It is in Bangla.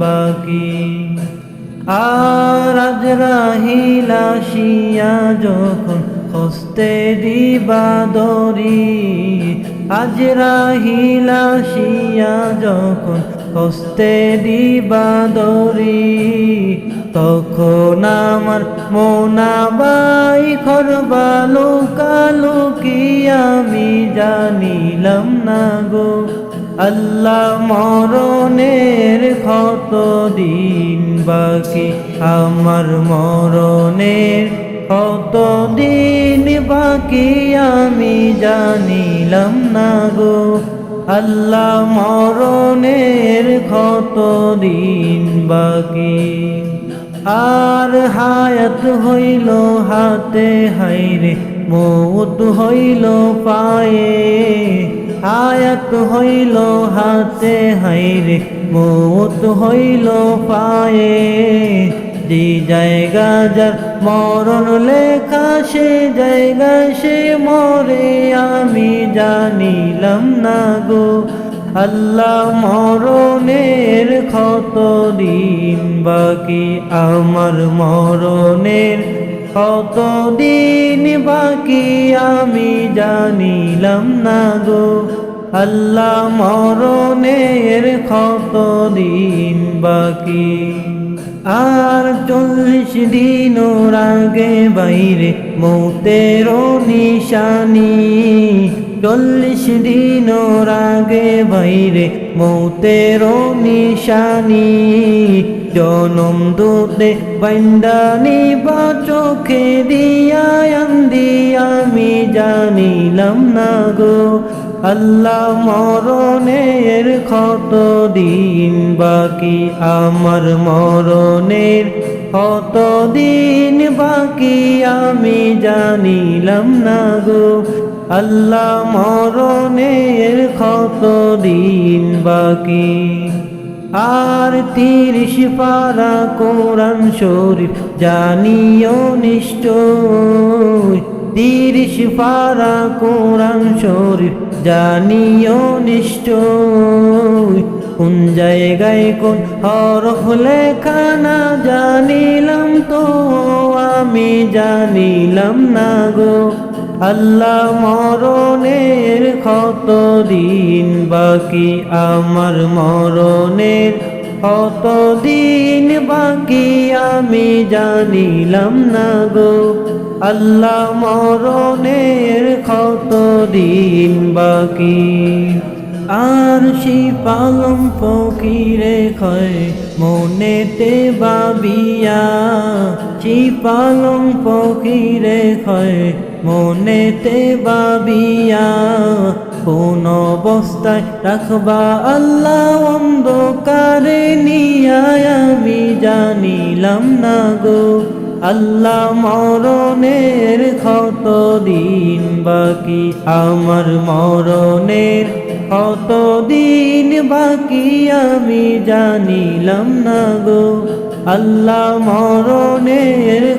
বাকি। আর আজ রাহিলা শিয়া যখন হস্তে দিবা দরি আজ রাহিলা শিয়া যখন হস্তে দিবা দরি তখন আমার মোনাবাই খরবালো কালো কি আমি জানিলাম না গো। আল্লাহ মরণের কত দিন বাকি? আমার মরণের কত দিন বাকি আমি জানিলাম না গো। আল্লাহ মরণের কত দিন বাকি? আর হায়াত হইল হাতে হাইরে, মৌত হইল পায়ে। হায়াত হইল হাতে হাইরে মৌত হইল পায়ে। যে জায়গা যার মরণ লেখা, সে জায়গা সে মরে। আমি জানিলাম না গো, আল্লাহ মরণের কত দিন বাকি? আমার মরণের কত দিন বাকি আমি জানিলাম না গো। আল্লাহ মরণের কতদিন বাকি? আর চল্লিশ দিন আগে বাইরে মৌতেরও নিশানি। চল্লিশ দিন ওর আগে বাইরে মৌতের নিশানি। জনম দুতে বন্দানি বা চোখে দিয়া আন্দি, আমি জানিলাম না গো। আল্লাহ মরণের কত দিন বাকি? আমার মরণের কত দিন বাকি? আমি জানিলাম না গো। আল্লাহ মরণের কত দিন বাকি? আর তিরিশ পারা কোরআন শরীফ জানিও নিশ্চয়। তিরিশ পারা কোরআন শরীফ জানিও নিশ্চয়। কোন জায়গায় কোন হরফ লেখা না জানিলাম তো, আমি জানিলাম না গো। আল্লাহ মরণের কত দিন বাকি? আমার মরণের কত দিন বাকি? আমি জানিলাম না গো। আল্লাহ মরণের কত দিন বাকি? আর সে পালম ফকিরে খয় মনেতে বাবিয়া সে পালম ফকিরে খয় মনেতে বাবিয়া কোন অবস্থায় রাখবা আল্লাহ অন্ধকারে নিয়ায়, আমি জানিলাম না গো। আল্লাহ মরণের কত দিন বাকি? আমার মরণের কত দিন বাকি? আমি জানিলাম না গো। আল্লাহ মরণের